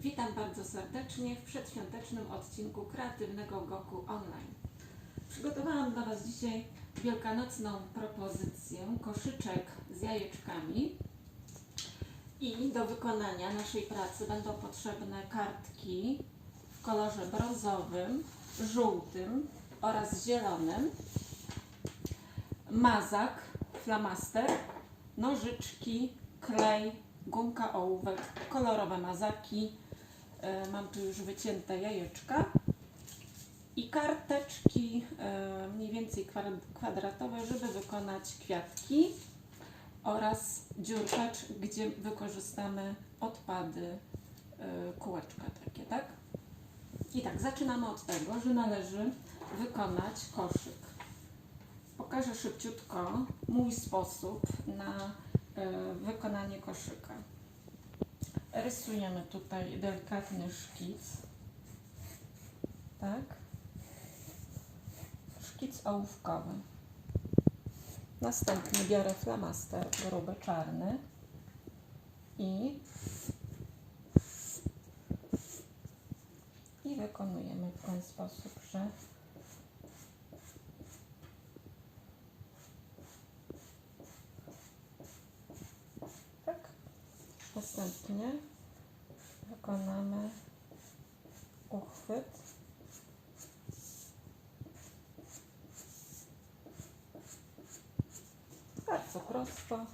Witam bardzo serdecznie w przedświątecznym odcinku Kreatywnego Goku Online. Przygotowałam dla Was dzisiaj wielkanocną propozycję koszyczek z jajeczkami i do wykonania naszej pracy będą potrzebne kartki w kolorze brązowym, żółtym oraz zielonym, mazak, flamaster, nożyczki, klej, gumka ołówek, kolorowe mazaki, mam tu już wycięte jajeczka i karteczki e, mniej więcej kwad- kwadratowe, żeby wykonać kwiatki oraz dziurkacz, gdzie wykorzystamy odpady e, kółeczka takie, tak? I tak, zaczynamy od tego, że należy wykonać koszyk. Pokażę szybciutko mój sposób na e, wykonanie koszyka. Rysujemy tutaj delikatny szkic. Tak. Szkic ołówkowy. Następnie biorę flamaster gruby czarny i i wykonujemy w ten sposób, że Następnie wykonamy uchwyt. Bardzo prosto.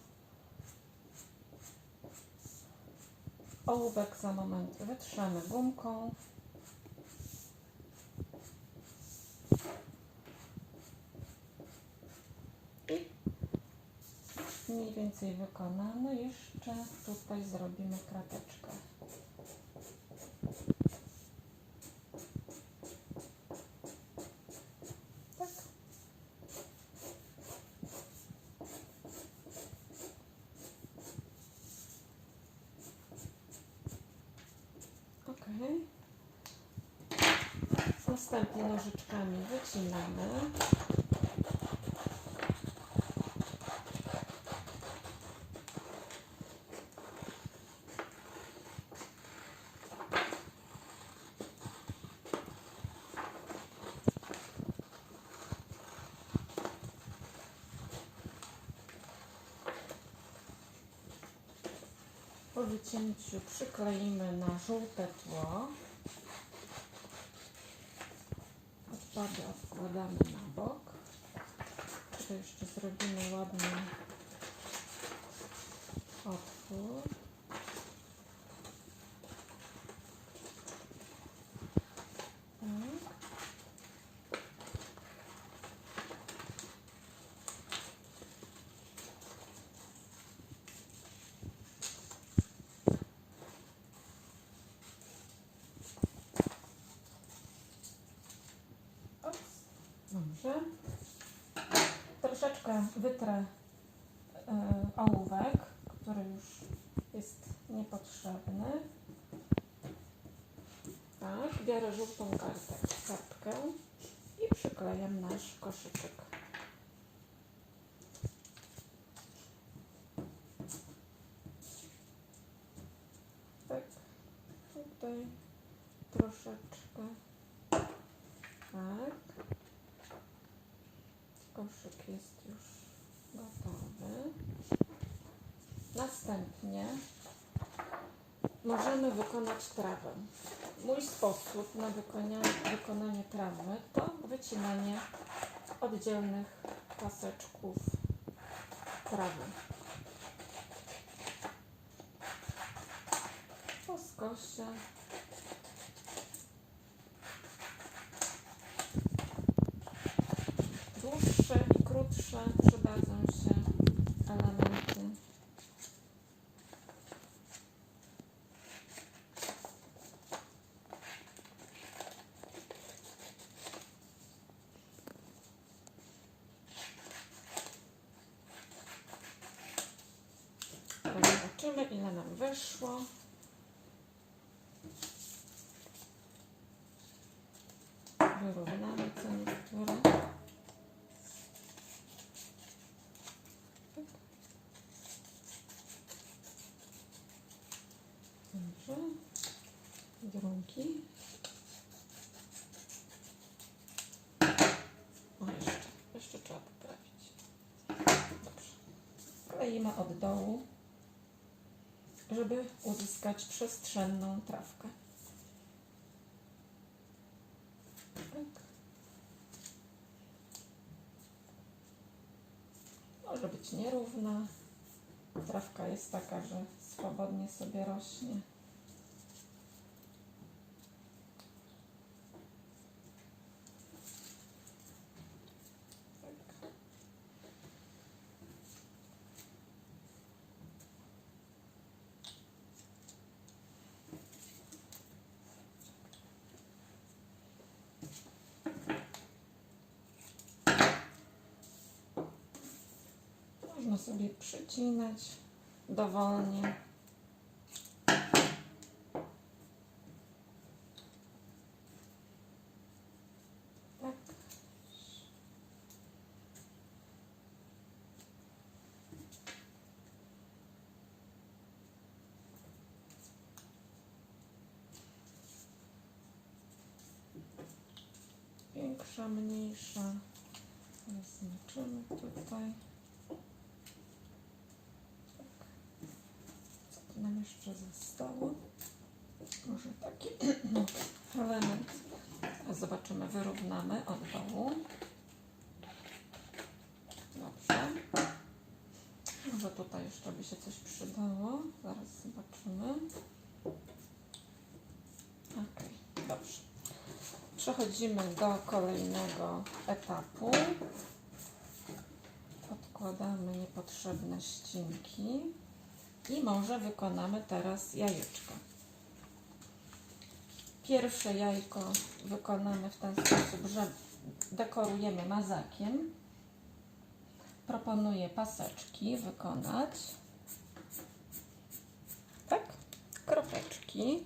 Ołówek za moment wytrzemy gumką. Mniej więcej wykonamy. Jeszcze tutaj zrobimy krateczkę. Tak. Następnie nożyczkami wycinamy. Po wycięciu przykleimy na żółte tło. Odpady odkładamy na bok. Tutaj jeszcze zrobimy ładny otwór. Dobrze. Troszeczkę wytrę e, ołówek, który już jest niepotrzebny. Tak, biorę żółtą kartę, kartkę i przyklejam nasz koszyczek. Tak, tutaj troszeczkę. Tak. Koszyk jest już gotowy. Następnie możemy wykonać trawę. Mój sposób na wykonanie, trawy to wycinanie oddzielnych paseczków trawy. Po skosie dłuższe i krótsze przydadzą się elementy. Teraz Zobaczymy ile nam wyszło. Wyrównamy co niektóre. Dobrze. drugi. O, jeszcze, jeszcze trzeba poprawić. Dobrze. Kleimy od dołu, żeby uzyskać przestrzenną trawkę. Tak. Może być nierówna. Trawka jest taka, że swobodnie sobie rośnie. Można sobie przycinać dowolnie. Tak. Większa, mniejsza. Zaznaczymy tutaj. Co tu nam jeszcze zostało? Może taki element. Zobaczymy, wyrównamy od dołu. Dobrze. Może tutaj jeszcze by się coś przydało. Zaraz zobaczymy. Ok, dobrze. Przechodzimy do kolejnego etapu. Odkładamy niepotrzebne ścinki. I może wykonamy teraz jajeczko. Pierwsze jajko wykonamy w ten sposób, że dekorujemy mazakiem. Proponuję paseczki wykonać. Tak, kropeczki.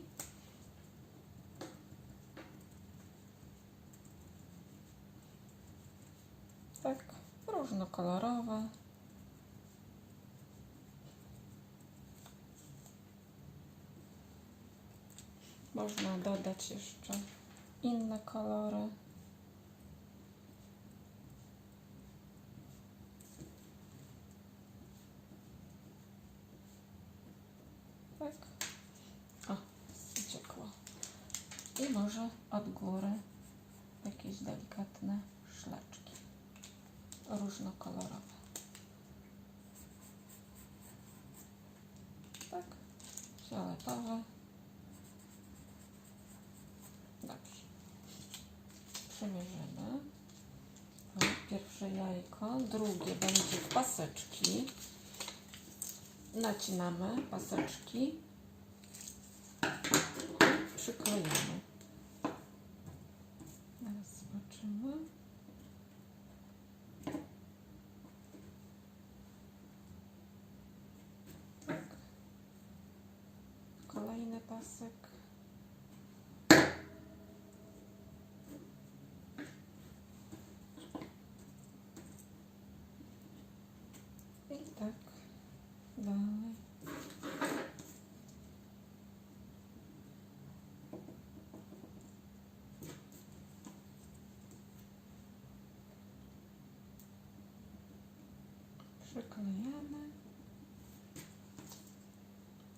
Tak, różnokolorowe. Można dodać jeszcze inne kolory. Tak. O, uciekło. I może od góry jakieś delikatne szlaczki różnokolorowe. Tak, fioletowe. Dobrze. Przymierzymy. O, Pierwsze jajko, drugie będzie w paseczki. Nacinamy paseczki. Przyklejamy. Teraz zobaczymy. Tak. Kolejny pasek. I tak dalej. Przyklejamy.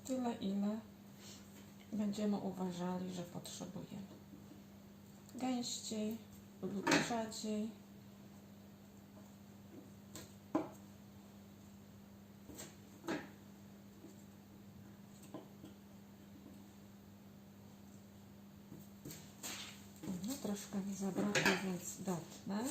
Tyle, ile będziemy uważali, że potrzebujemy. Gęściej lub rzadziej. No, troszkę mi zabrakło, więc dotnę.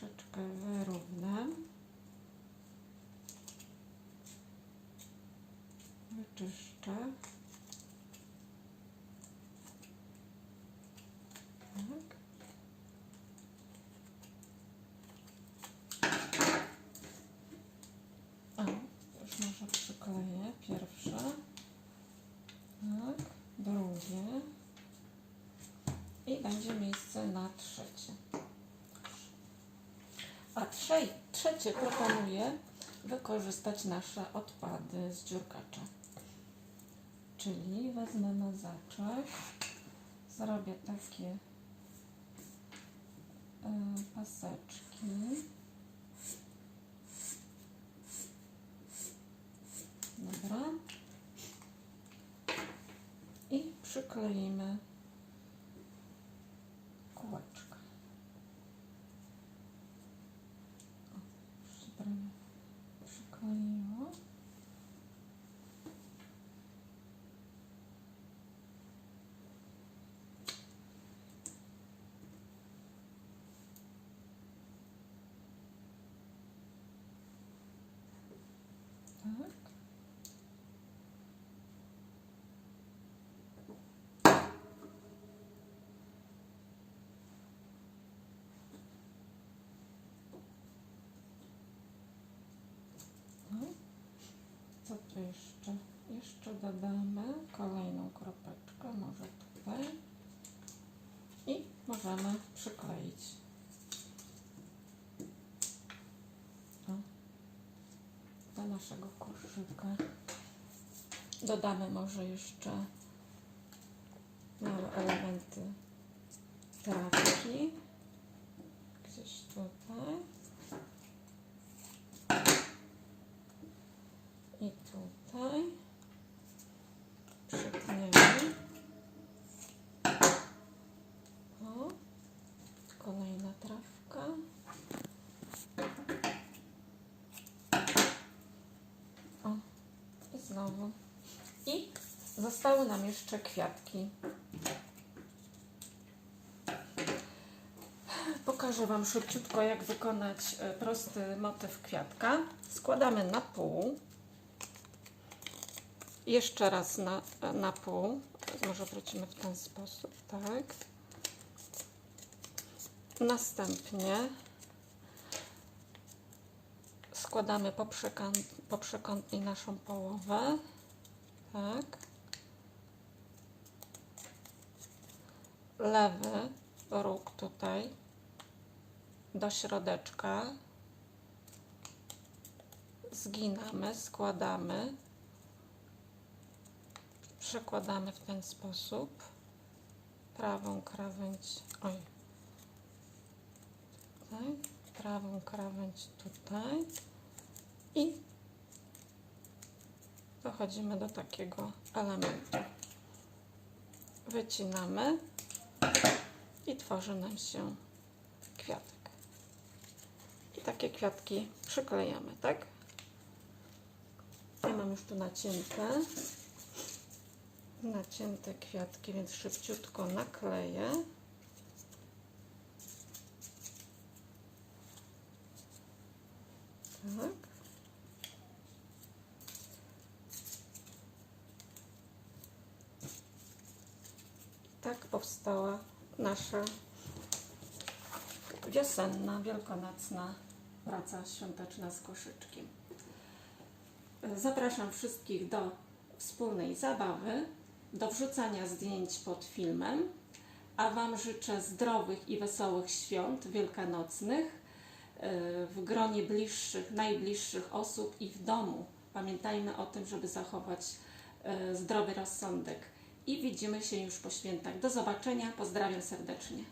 troszeczkę wyrównam. Wyczyszczę. Tak. A, już może przykleję pierwsze. Tak, drugie. I będzie miejsce na trzy. A trzej, trzecie proponuję wykorzystać nasze odpady z dziurkacza. Czyli wezmę mazaczek, zrobię takie y, paseczki. Dobra. I przykleimy kółeczka. O, już się prawie przykleiło. Tak. No. Co tu jeszcze? Jeszcze dodamy kolejną kropeczkę, może tutaj. I możemy przykleić. Do naszego koszyka. Dodamy może jeszcze małe elementy trawki. Gdzieś tutaj. I tutaj przytniemy. O, kolejna trawka. O, i znowu. I zostały nam jeszcze kwiatki. Pokażę Wam szybciutko, jak wykonać e, prosty motyw kwiatka. Składamy na pół. Jeszcze raz na, na pół. Może wrócimy w ten sposób, tak. Następnie składamy poprzekątnie naszą połowę, tak. Lewy róg tutaj do środeczka. Zginamy, składamy. Przekładamy w ten sposób. Prawą krawędź, oj, tutaj, prawą krawędź tutaj. I dochodzimy do takiego elementu. Wycinamy i tworzy nam się kwiatek. I takie kwiatki przyklejamy, tak? Ja mam już tu nacięte nacięte kwiatki, więc szybciutko nakleję. Tak. Tak powstała nasza wiosenna, wielkanocna praca świąteczna z koszyczkiem. Zapraszam wszystkich do wspólnej zabawy, do wrzucania zdjęć pod filmem, a Wam życzę zdrowych i wesołych świąt wielkanocnych yy, w gronie bliższych, najbliższych osób i w domu. Pamiętajmy o tym, żeby zachować yy, zdrowy rozsądek. I widzimy się już po świętach. Do zobaczenia. Pozdrawiam serdecznie.